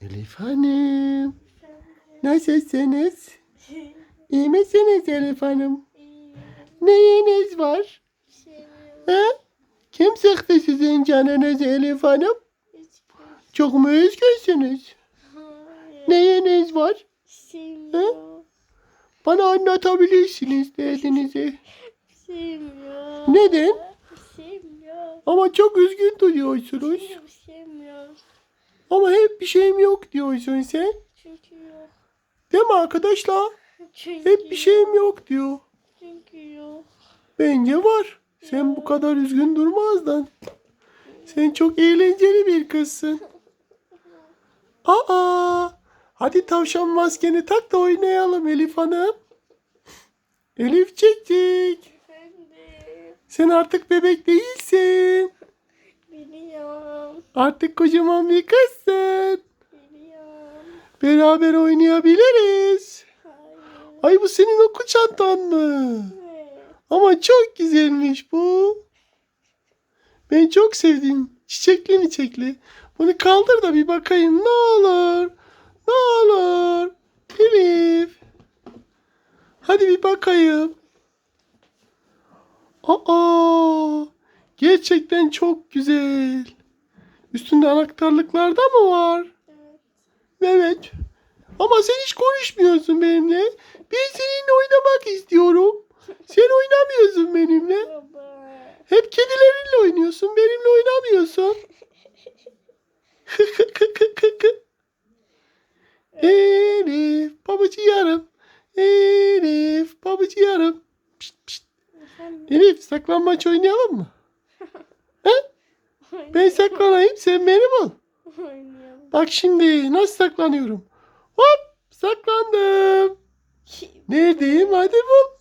Elif Hanım. Nasılsınız? İyi misiniz Elif Hanım? Neyiniz var? He? Kim sıktı sizin canınızı Elif Hanım? Çok mu üzgünsünüz? Neyiniz var? Sevmiyor. Bana anlatabilirsiniz derdinizi. Neden? Ama çok üzgün duruyorsunuz. Ama bir şeyim yok diyorsun sen. Çünkü yok. Değil mi arkadaşlar? Çünkü Hep bir şeyim yok diyor. Çünkü yok. Bence var. Sen bu kadar üzgün durmazdın. Sen çok eğlenceli bir kızsın. Aa! Hadi tavşan maskeni tak da oynayalım Elif Hanım. Elif çektik. Efendim. Sen artık bebek değilsin. Biliyorum. Artık kocaman bir kızsın. Biliyorum. Beraber oynayabiliriz. Hayır. Ay bu senin okul çantan mı? Evet. Ama çok güzelmiş bu. Ben çok sevdim. Çiçekli miçekli. Bunu kaldır da bir bakayım ne olur. Ne olur. Elif. Hadi bir bakayım. Aa, gerçekten çok güzel. Üstünde anahtarlıklar da mı var? Evet. Evet. Ama sen hiç konuşmuyorsun benimle. Ben seninle oynamak istiyorum. Sen oynamıyorsun benimle. Hep kedilerinle oynuyorsun. Benimle oynamıyorsun. Elif babacı yarım. Elif babacı yarım. Pişt, pişt. Elif saklambaç oynayalım mı? He? Ben saklanayım sen beni bul. Oynayalım. Bak şimdi nasıl saklanıyorum. Hop saklandım. Neredeyim hadi bul.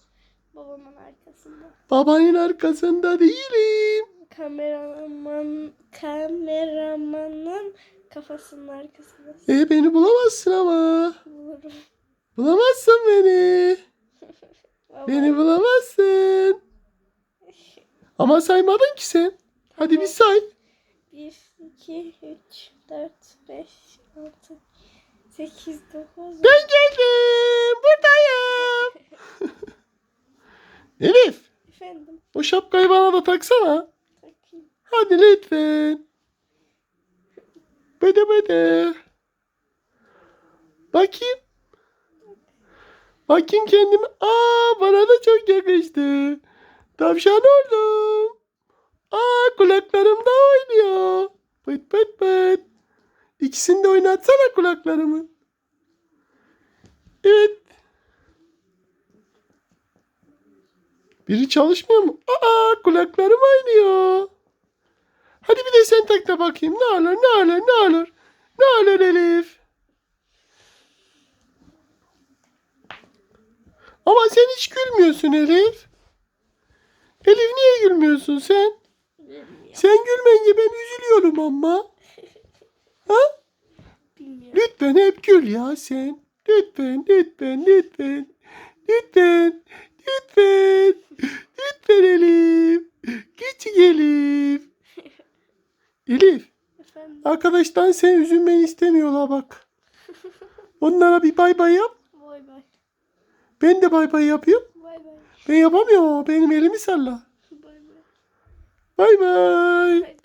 Babamın arkasında. Babanın arkasında değilim. Kameraman kameramanın kafasının arkasında. E beni bulamazsın ama. Bulurum. Bulamazsın beni. Beni bulamazsın. Ama saymadın ki sen. Hadi bir say. 1, 2, 3, 4, 5, 6, 8, 9, Ben geldim. Buradayım. Elif Efendim o şapkayı bana da taksana. takayım. Hadi lütfen. Bede bede. Bakayım. Bakayım kendime. Aa bana da çok yakıştı. Tavşan oldum. Aa kulaklarım da oynuyor. Pıt pıt pıt. İkisini de oynatsana kulaklarımı. Evet. Biri çalışmıyor mu? Aa kulaklarım oynuyor. Hadi bir de sen tak da bakayım. Ne olur ne olur ne olur. Ne olur Elif. Ama sen hiç gülmüyorsun Elif. Elif niye gülmüyorsun sen? Bilmiyorum. Sen gülmeyince ben üzülüyorum ama. Ha? Bilmiyorum. Lütfen hep gül ya sen. Lütfen, lütfen, lütfen. Lütfen, lütfen. Lütfen Elif. Küçük Elif. Elif, Efendim arkadaştan sen üzülmeni istemiyorlar bak. Onlara bir bay bay yap. bay bay. Ben de bay bay yapayım. Ben yapamıyorum benim elimi salla. Bay bay. Bay bay.